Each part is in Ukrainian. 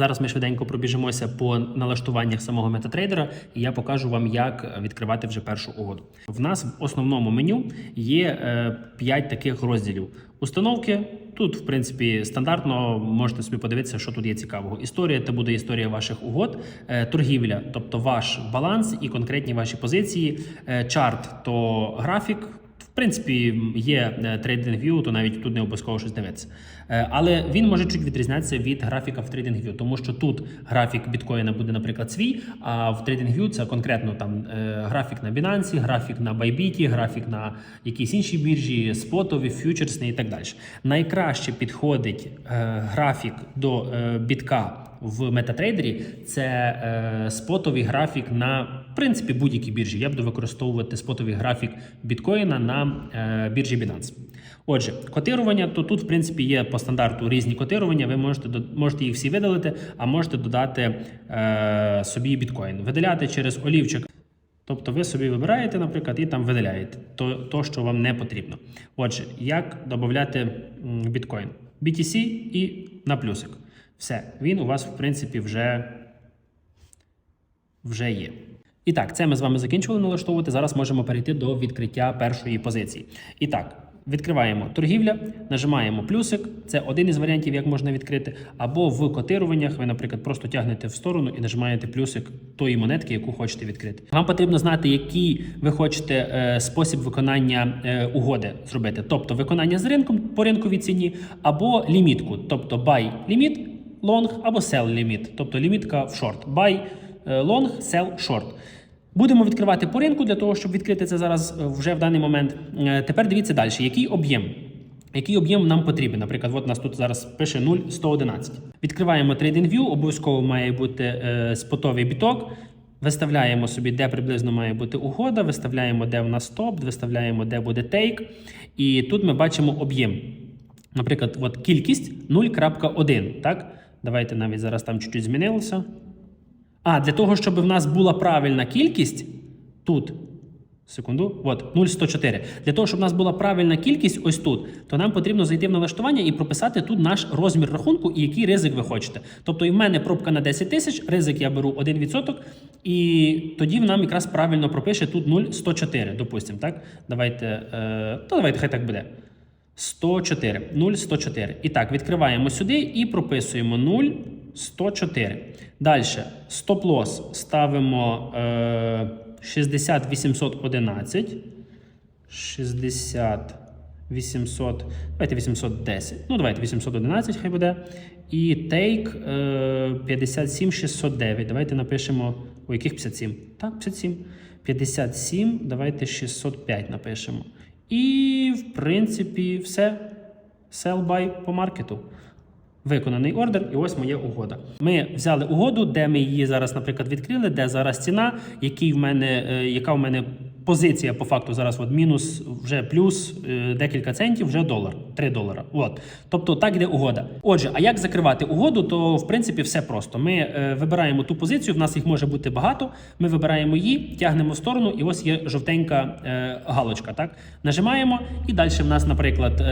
Зараз ми швиденько пробіжимося по налаштуваннях самого MetaTrader, і я покажу вам, як відкривати вже першу угоду. В нас в основному меню є 5 таких розділів. Установки тут, в принципі, стандартно можете собі подивитися, що тут є цікавого. Історія це буде історія ваших угод, Е, торгівля, тобто ваш баланс і конкретні ваші позиції. Е, Чарт то графік. Принципі, є е, TradingView, то навіть тут не обов'язково щось дивитися. Е, Але він може чуть відрізнятися від графіка в TradingView, тому що тут графік біткоїна буде, наприклад, свій, а в TradingView це конкретно там е, графік на Binance, графік на Bybit, графік на якійсь іншій біржі, спотові, фьючерсні і так далі. Найкраще підходить графік до бітка в MetaTrader це спотовий графік на в принципі будь-якій біржі. Я буду використовувати спотовий графік біткоїна на е, біржі Binance. Отже, котирування, то тут, в принципі, є по стандарту різні котирування. Ви можете можете їх всі видалити, а можете додати е, собі біткоін. Видаляти через олівчик. Тобто ви собі вибираєте, наприклад, і там видаляєте то, то що вам не потрібно. Отже, як додати біткоін? BTC і на плюсик. Все, він у вас, в принципі, вже, вже є. І так, це ми з вами закінчили налаштовувати. Зараз можемо перейти до відкриття першої позиції. І так, відкриваємо торгівля, нажимаємо плюсик. Це один із варіантів, як можна відкрити. Або в котируваннях ви, наприклад, просто тягнете в сторону і нажимаєте плюсик тої монетки, яку хочете відкрити. Вам потрібно знати, який ви хочете е, спосіб виконання е, угоди зробити. Тобто виконання з ринком по ринковій ціні, або лімітку, тобто buy ліміт, long або sell ліміт, тобто лімітка в шорт. Buy long, sell short. Будемо відкривати по ринку для того, щоб відкрити це зараз е, вже в даний момент. Е, Тепер дивіться далі, який об'єм. Який об'єм нам потрібен? Наприклад, от у нас тут зараз пише 0,111. Відкриваємо TradingView, обов'язково має бути е, спотовий біток. Виставляємо собі, де приблизно має бути угода, виставляємо, де в нас стоп, виставляємо, де буде тейк. І тут ми бачимо об'єм. Наприклад, от кількість 0.1. Так? Давайте навіть зараз там чуть-чуть змінилося. А, для того, щоб в нас була правильна кількість тут. Секунду, от 0,104. Для того, щоб в нас була правильна кількість ось тут, то нам потрібно зайти в налаштування і прописати тут наш розмір рахунку і який ризик ви хочете. Тобто, і в мене пробка на 10 тисяч, ризик я беру 1%, і тоді нам якраз правильно пропише тут 0,104, допустимо. Так? Давайте, е, то давайте, хай так буде. 104, 0,104. І так, відкриваємо сюди і прописуємо 0,104. Далі, стоп-лос ставимо е, 60 811. 60 800, давайте 810. Ну, давайте 811 хай буде. І тейк е, 57 609. Давайте напишемо. У яких 57? Так, 57. 57, давайте 605 напишемо. І, в принципі, все. Sell buy по маркету. Виконаний ордер, і ось моя угода. Ми взяли угоду, де ми її зараз, наприклад, відкрили, де зараз ціна, який в мене, е, яка в мене позиція по факту зараз от мінус, вже плюс е, декілька центів, вже долар, 3 долара. От. Тобто так йде угода. Отже, а як закривати угоду, то в принципі все просто. Ми е, вибираємо ту позицію, в нас їх може бути багато. Ми вибираємо її, тягнемо в сторону, і ось є жовтенька е, галочка. Так? Нажимаємо, і далі в нас, наприклад,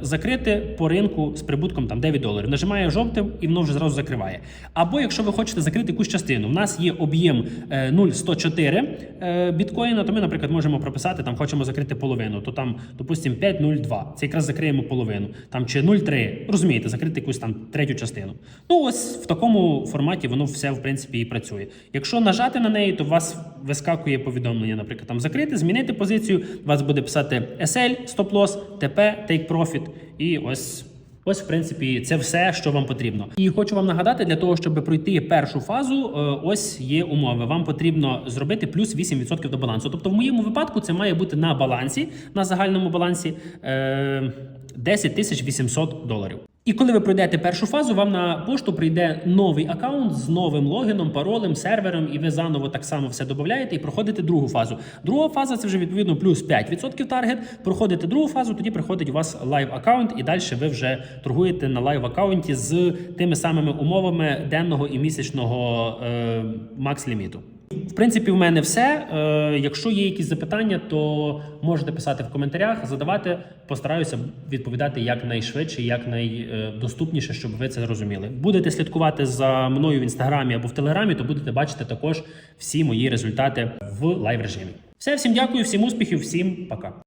закрити по ринку з прибутком там 9 доларів. Нажимає жовтим і воно вже зразу закриває. Або якщо ви хочете закрити якусь частину, в нас є об'єм е, 0,104 е, біткоїна, то ми, наприклад, можемо прописати, там хочемо закрити половину, то там, допустимо, 5,02. Це якраз закриємо половину. Там чи 0,3. Розумієте, закрити якусь там третю частину. Ну, ось в такому форматі воно все, в принципі, і працює. Якщо нажати на неї, то у вас вискакує повідомлення, наприклад, там закрити, змінити позицію, у вас буде писати SL, стоп-лосс, TP, take profit, і ось. Ось, в принципі, це все, що вам потрібно. І хочу вам нагадати, для того, щоб пройти першу фазу, е, ось є умови. Вам потрібно зробити плюс 8% до балансу. Тобто, в моєму випадку це має бути на балансі, на загальному балансі е, 10 тисяч 800 доларів. І коли ви пройдете першу фазу, вам на пошту прийде новий аккаунт з новим логіном, паролем, сервером, і ви заново так само все додаєте і проходите другу фазу. Друга фаза це вже відповідно плюс 5% таргет. Проходите другу фазу, тоді приходить у вас лайв аккаунт, і далі ви вже торгуєте на лайв аккаунті з тими самими умовами денного і місячного е, макс ліміту. В принципі, в мене все. Е, якщо є якісь запитання, то можете писати в коментарях, задавати. Постараюся відповідати якнайшвидше, якнайдоступніше, щоб ви це зрозуміли. Будете слідкувати за мною в інстаграмі або в телеграмі, то будете бачити також всі мої результати в лайв режимі. Все, всім дякую, всім успіхів, всім пока.